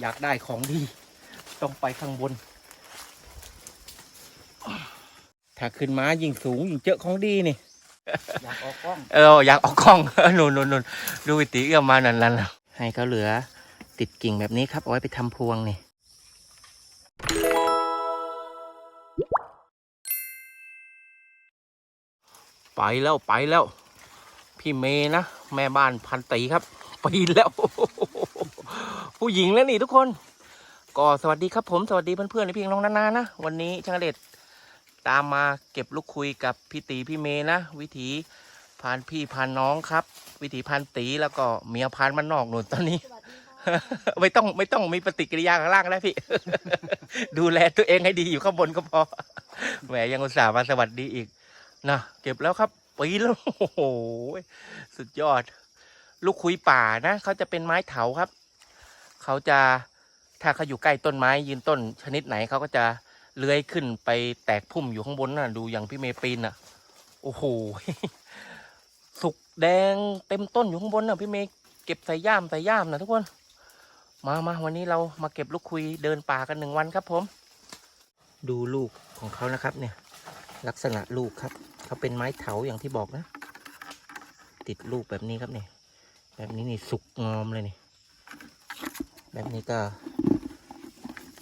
อยากได้ของดี ต้องไปข้างบน ถ้าขึ้นมายิ่งสูงยิ่งเจอของดีนี่ อยากออกกล้อง เอออยากออกกล้องนู่นนู่นนู่นดูวิติก็มานั่นนั่นให้เขาเหลือ ติดกิ่งแบบนี้ครับ เอาไว้ไปทำพวงนี่ไปแล้วไปแล้ว พี่เมย์นะ แม่บ้านพันตีครับปีนแล้ว ผู้หญิงแล้วนี่ทุกคน ก็สวัสดีครับผมสวัสดีเพื่อนๆในพี่น้องนานานะวันนี้ช่างเด็ดตามมาเก็บลูกคุยกับพี่ตีพี่เมย์นะ วิถีพานพี่พานน้องครับ วิถีพันตีแล้วก็เมียพานมันนอกหนุนตอนนี้ ไม่ต้องไม่ต้องมีปฏิกิริยาข้างล่างแล้วพี่ ดูแลตัวเองให้ดีอยู่ข้างบนก็พอแหมยังอุตส่าห์มาสวัสดีอีกนะเก็บแล้วครับปีแล้วโอ้โหสุดยอด ลูกคุยป่านะเขาจะเป็นไม้เถาครับ เขาจะถ้าเขาอยู่ใกล้ต้นไม้ยืนต้นชนิดไหนเขาก็จะเลื้อยขึ้นไปแตกพุ่มอยู่ข้างบนน่ะ ดูอย่างพี่เมย์ปีนน่ะ โอ้โหสุกแดงเต็มต้นอยู่ข้างบนน่ะพี่เมย์เก็บใส่ย่ามใส่ย่ามนะทุกคน มามาวันนี้เรามาเก็บลูกคุยเดินป่ากันหนึ่งวันครับ ผม ดูลูกของเขานะครับ เนี่ย ลักษณะลูกครับเขาเป็นไม้เถาอย่างที่บอกนะ ติดลูกแบบนี้ครับเนี่ยแบบนี้นี่สุกงอมเลยนี่ แบบนี้ก็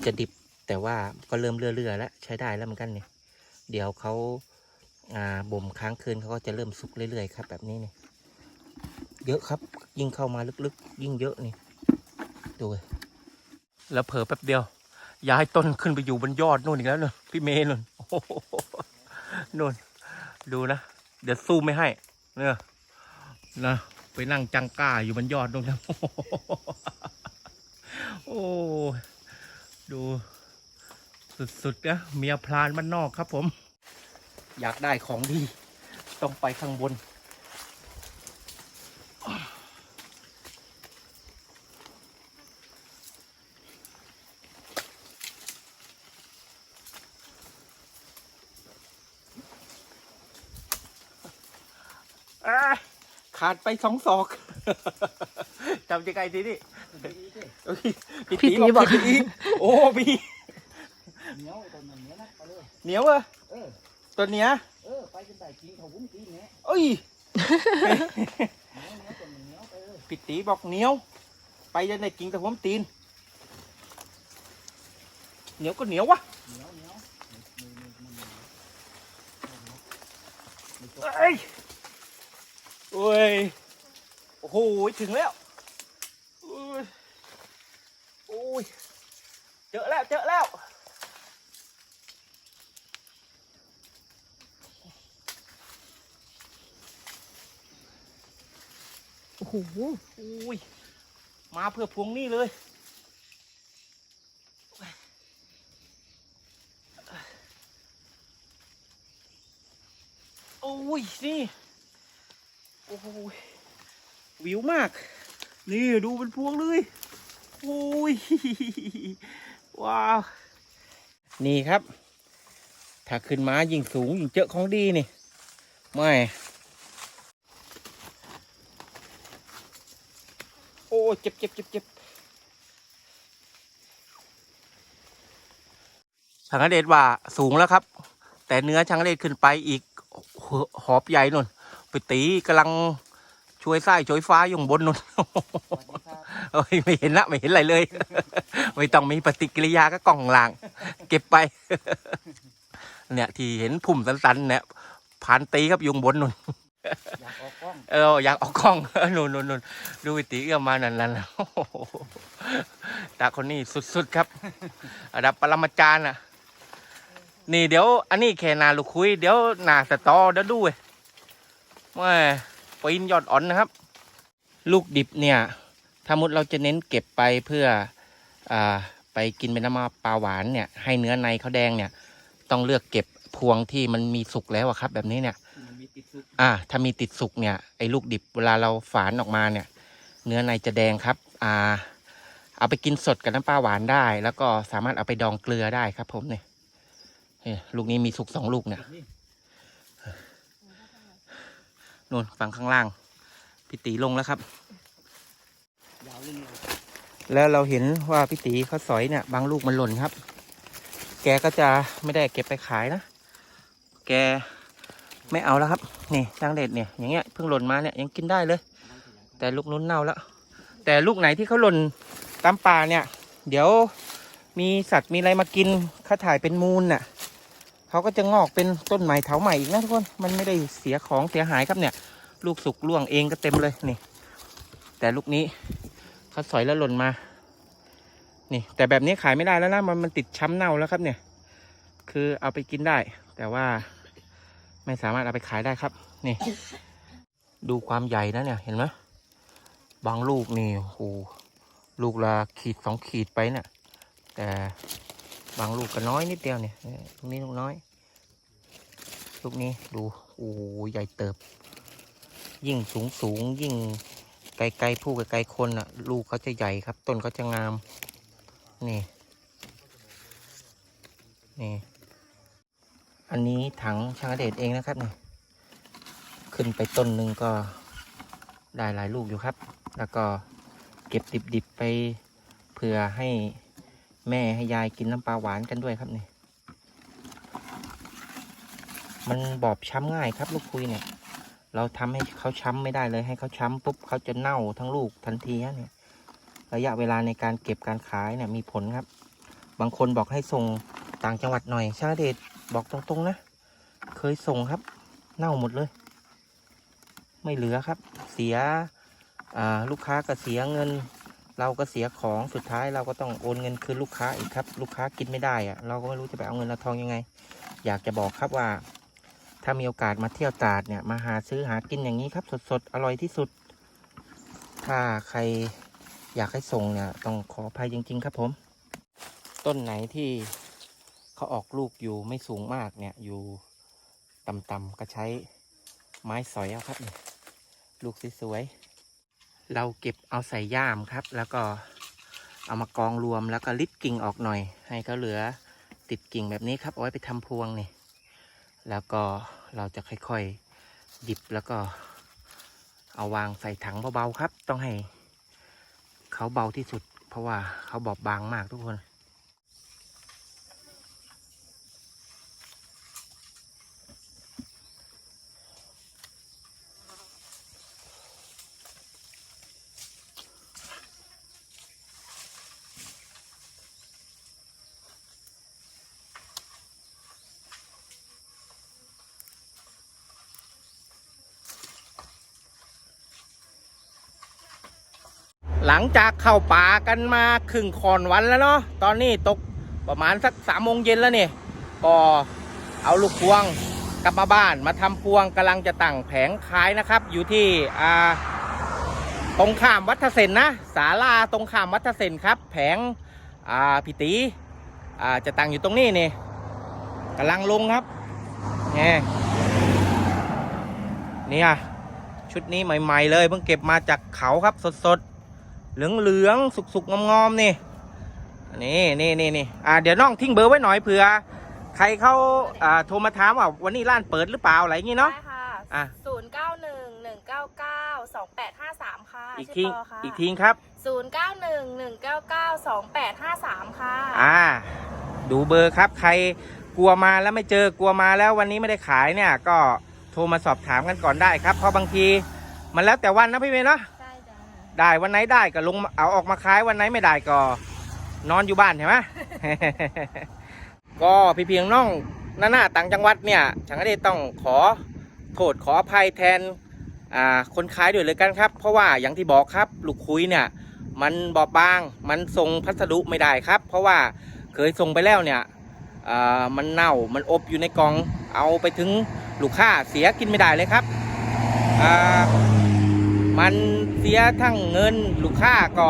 จะดิบแต่ว่าก็เริ่มเลื่อๆแล้วใช้ได้แล้วเหมือนกันเนี่ย เดี๋ยวเขาบ่มค้างคืนเขาก็จะเริ่มสุกเรื่อยๆครับ แบบนี้เนี่ยเยอะครับ ยิ่งเข้ามาลึกๆ ยิ่งเยอะนี่ดูแล้วเผลอแป๊บเดียว ย้ายต้นขึ้นไปอยู่บนยอดนู่นอีกแล้วเนอะพี่เมย์นู่นโอ้โหนู่นดูนะ เดี๋ยวสู้ไม่ให้เนี่ยนะไปนั่งจังก้าอยู่บนยอดนู่นนะโอ้ ดู สุดๆนะเมียพรานบ้านนอกครับผม อยากได้ของดี ต้องไปข้างบนอะขาดไปสองศอก จำจะไกลทีนี่เอ้ย พี่ตีบอกพี่ตีโอ้พี่เหนียวตอนนั้นเหนียวนะไปเลยเหนียวเหรอเออตัวเนี้ยเออไปจนได้กินเขาวุ้นกินเนี่ยเอ้ยเหนียวเหนียวตอนนั้นเหนียวไปเลยพี่ตีบอกเหนียว ไปจะได้กินแต่ผมตีนเหนียวก็เหนียววะเหนียวเหนียวมือมือมือมือเอ้ยโอ้ยโอ้โหถึงแล้วโอ้ยโอ้ย เจอ แล้วเจอแล้วโอ้โหโอ้ยมาเพื่อพวงนี่เลยโอ้ยนี่โอ้ยวิวมาก นี่ดูเป็นพวงเลย โอ้ย ว้าว นี่ครับ ถ้าขึ้นมายิ่งสูงยิ่งเจอของดีนี่ ไม่ โอ้เจ็บเจ็บเจ็บเจ็บช่างเดชว่าสูงแล้วครับ แต่เนื้อช่างเดชขึ้นไปอีกหอบใหญ่นนไปตีกำลังช่วยไส้ช่วยฟ้าอยู่ข้างบนนน สวัสดีครับเอ้ยไม่เห็นละไม่เห็นอะไรเลย ไม่ต้องมีปฏิกิริยาก็กล่องลาง เก็บไป เนี่ย ที่เห็นพุ่มสันๆเนี่ยผ่านตีครับยุงบนนนอยากออกกล้องเอออยากออกกล้องนู่นนู่นนู่นดูวิติก็มานั่นนั่นตาคนนี้สุดๆครับระดับปรมาจารย์อะ นี่เดี๋ยว อันนี้แค่นาลูกคุย เดี๋ยวนาสตอเดี๋ยวดูเว้ยแม่ปีนยอดอ่อนนะครับ ลูกดิบเนี่ย ถ้ามุดเราจะเน้นเก็บไปเพื่ออ่าไปกินเป็นน้ำปลาหวานเนี่ย ให้เนื้อในเขาแดงเนี่ย ต้องเลือกเก็บพวงที่มันมีสุกแล้วอะครับ แบบนี้เนี่ยที่มันมีติดซุกอ่า ถ้ามีติดสุกเนี่ยไอ้ลูกดิบเวลาเราฝานออกมาเนี่ย เนื้อในจะแดงครับ อ่า เอาไปกินสดกับน้ำปลาหวานได้ แล้วก็สามารถเอาไปดองเกลือได้ครับ ผมเนี่ยเนี่ยลูกนี้มีสุกสองลูกเนี่ยนี่นู่นฝั่งข้างล่างพี่ตีลงแล้วครับยาวเลยนี่ แล้วเราเห็นว่าพี่ตีเขาสอยเนี่ยบางลูกมันหล่นครับ แกก็จะไม่ได้เก็บไปขายนะ แกไม่เอาแล้วครับ นี่ช่างเด็ดเนี่ยอย่างเงี้ยเพิ่งหล่นมาเนี่ยยังกินได้เลย แต่ลูกนู้นเน่าแล้ว แต่ลูกไหนที่เขาหล่นตามป่าเนี่ย เดี๋ยวมีสัตว์มีอะไรมากินเขาถ่ายเป็นมูลน่ะเขาก็จะงอกเป็นต้นใหม่เถาใหม่อีกนะทุกคนมันไม่ได้เสียของเสียหายครับเนี่ย ลูกสุกล่วงเองก็เต็มเลยนี่ แต่ลูกนี้ เขาสอยแล้วหล่นมา นี่ แต่แบบนี้ขายไม่ได้แล้วนะมันมันติดช้ำเน่าแล้วครับเนี่ย คือเอาไปกินได้ แต่ว่าไม่สามารถเอาไปขายได้ครับ นี่ ดูความใหญ่นะเนี่ย เห็นไหมบางลูกนี่โอ้โหลูกละขีดสองขีดไปเนี่ยแต่บางลูกก็น้อยนิดเดียวเนี่ยตรงนี้ลูกน้อย ลูกนี้ดูโอ้ใหญ่เติบ ยิ่งสูงสูงยิ่ง ไกลๆผู้ไกลๆคนอะ ลูกเขาจะใหญ่ครับ ต้นเขาจะงาม นี่ นี่ อันนี้ถังช่างเดชเองนะครับเนี่ยขึ้นไปต้นหนึ่งก็ได้หลายลูกอยู่ครับ แล้วก็เก็บดิบๆไปเผื่อให้แม่ให้ยายกินน้ำปลาหวานกันด้วยครับนี่ มันบอบช้ำง่ายครับลูกคุยเนี่ย เราทำให้เขาช้ำไม่ได้เลย ให้เขาช้ำปุ๊บเขาจะเน่าทั้งลูกทันทีเนี่ย ระยะเวลาในการเก็บการขายเนี่ยมีผลครับ บางคนบอกให้ส่งต่างจังหวัดหน่อย ชาเดชบอกตรงๆนะ เคยส่งครับ เน่าหมดเลย ไม่เหลือครับ เสียลูกค้าก็เสียเงิน เราก็เสียของสุดท้ายเราก็ต้องโอนเงินคืนลูกค้าอีกครับ ลูกค้ากินไม่ได้อะเราก็ไม่รู้จะไปเอาเงินเอาทองยังไง อยากจะบอกครับว่า ถ้ามีโอกาสมาเที่ยวตราดเนี่ย มาหาซื้อหากินอย่างนี้ครับ สดๆ อร่อยที่สุด ถ้าใครอยากให้ส่งเนี่ย ต้องขออภัยจริง ๆ ครับผม ต้นไหนที่เขาออกลูกอยู่ไม่สูงมากเนี่ย อยู่ต่ำๆก็ใช้ไม้สอยเอาครับเนี่ยลูกสวยๆ เราเก็บเอาใส่ย่ามครับ แล้วก็เอามากองรวมแล้วก็ลิดกิ่งออกหน่อย ให้เขาเหลือติดกิ่งแบบนี้ครับเอาไว้ไปทำพวงนี่ แล้วก็เราจะค่อยๆหยิบแล้วก็เอาวางใส่ถังเบาๆครับ ต้องให้เขาเบาที่สุด เพราะว่าเขาบอบบางมากทุกคน หลังจากเข้าป่ากันมาครึ่งคอนวันแล้วเนาะตอนนี้ตกประมาณสักสามโมงเย็นแล้วนี่ก็เอาลูกพวงกลับมาบ้านมาทำพวงกำลังจะตั้งแผงขายนะครับ อยู่ที่อ่าตรงข้ามวัดเสนนะศาลาตรงข้ามวัดเสนครับ แผงอ่าพิตีอ่าจะตั้งอยู่ตรงนี้นี่กำลังลงครับเนี่ยเนี่ยชุดนี้ใหม่ ๆ เลยเพิ่งเก็บมาจากเขาครับสดๆ เหลืองๆสุกๆงอมๆนี่นี่นี่นี่นี่อ่าเดี๋ยวน้องทิ้งเบอร์ไว้หน่อยเผื่อใครเขาอ่าโทรมาถามว่าวันนี้ร้านเปิดหรือเปล่าอะไรอย่างงี้เนาะ ได้ค่ะอะ ศูนย์เก้าหนึ่งหนึ่งเก้าเก้าสองแปดห้าสามค่ะอีกชื่ทีปค่ะอีกทีครับ ศูนย์เก้าหนึ่งหนึ่งเก้าเก้าสองแปดห้าสามค่ะ อ่า ดูเบอร์ครับใครกลัวมาแล้วไม่เจอกลัวมาแล้ววันนี้ไม่ได้ขายเนี่ย ก็โทรมาสอบถามกันก่อนได้ครับ เพราะบางที มันแล้วแต่วันนะพี่เมย์เนาะ ใช่จ้ะ ได้วันไหนได้ก็ลงเอาออกมาขายวันไหนไม่ได้ก็นอนอยู่บ้านใช่ไหมก็พี่เพียงน้องหน้าหน้าต่างจังหวัดเนี่ยฉันก็ได้ต้องขอโทษขออภัยแทนอ่าคนขายด้วยเลยกันครับ เพราะว่าอย่างที่บอกครับ ลูกคุยเนี่ยมันบอบบางมันส่งพัสดุไม่ได้ครับ เพราะว่าเคยส่งไปแล้วเนี่ยมันเน่ามันอบอยู่ในกล่องเอาไปถึงลูกค้าเสียกินไม่ได้เลยครับอ่า มันเสียทั้งเงินลูกค้าก็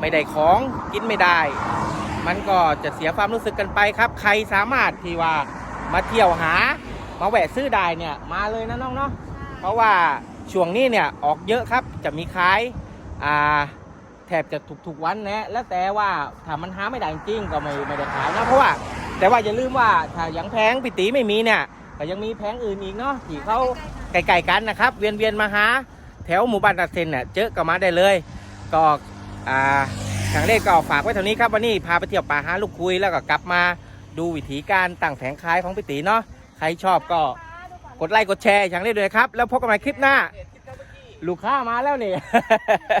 ไม่ได้ของกินไม่ได้ มันก็จะเสียความรู้สึกกันไปครับ ใครสามารถที่ว่ามาเที่ยวหามาแหวะซื้อได้เนี่ยมาเลยนะน้องเนาะเพราะว่าช่วงนี้เนี่ยออกเยอะครับจะมีขายอ่าแทบจะทุกๆวันนะแล้วแต่ว่าถ้ามันหาไม่ได้จริงก็ไม่ไม่ได้ขายนะเพราะว่า แต่ว่าอย่าลืมว่าถ้าย่างแพงปิตีไม่มีเนี่ยก็ยังมีแพงอื่นอีกเนาะที่เขาไกลๆกันนะครับ เวียนเวียนๆมาหา แถวหมู่บ้านตัดเซนเนี่ยเจอก็มาได้เลย ก็อ่าทางเลขก็ฝากไว้เท่านี้ครับวันนี้พาไปเที่ยวป่าหาลูกคุยแล้วก็กลับมาดูวิธีการตั้งแผงขายของพี่ตีเนาะใครชอบก็กดไลค์กดแชร์ทางเลขด้วยนะครับ แล้วพบกันใหม่คลิปหน้าเอ็ดคิดเข้าเมื่อกี้ลูกค้ามาแล้วนี่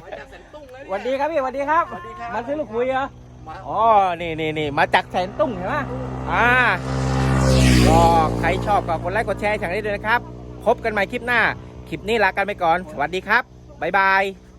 มาจากแสนตุ้งแล้วสวัสเนี่ยดีครับพี่สวัสดีครับสวัสดีครับมาซื้อลูกคุยเหรอมาอ๋อนี่นี่นี่มาจากแสนตุ้งเห็นไหมอ่าก็ใครชอบก็กดไลค์กดแชร์อย่างนี้ด้วยนะครับ พบกันใหม่คลิปหน้า คลิปนี้ลากันไปก่อน สวัสดีครับ บ๊ายบาย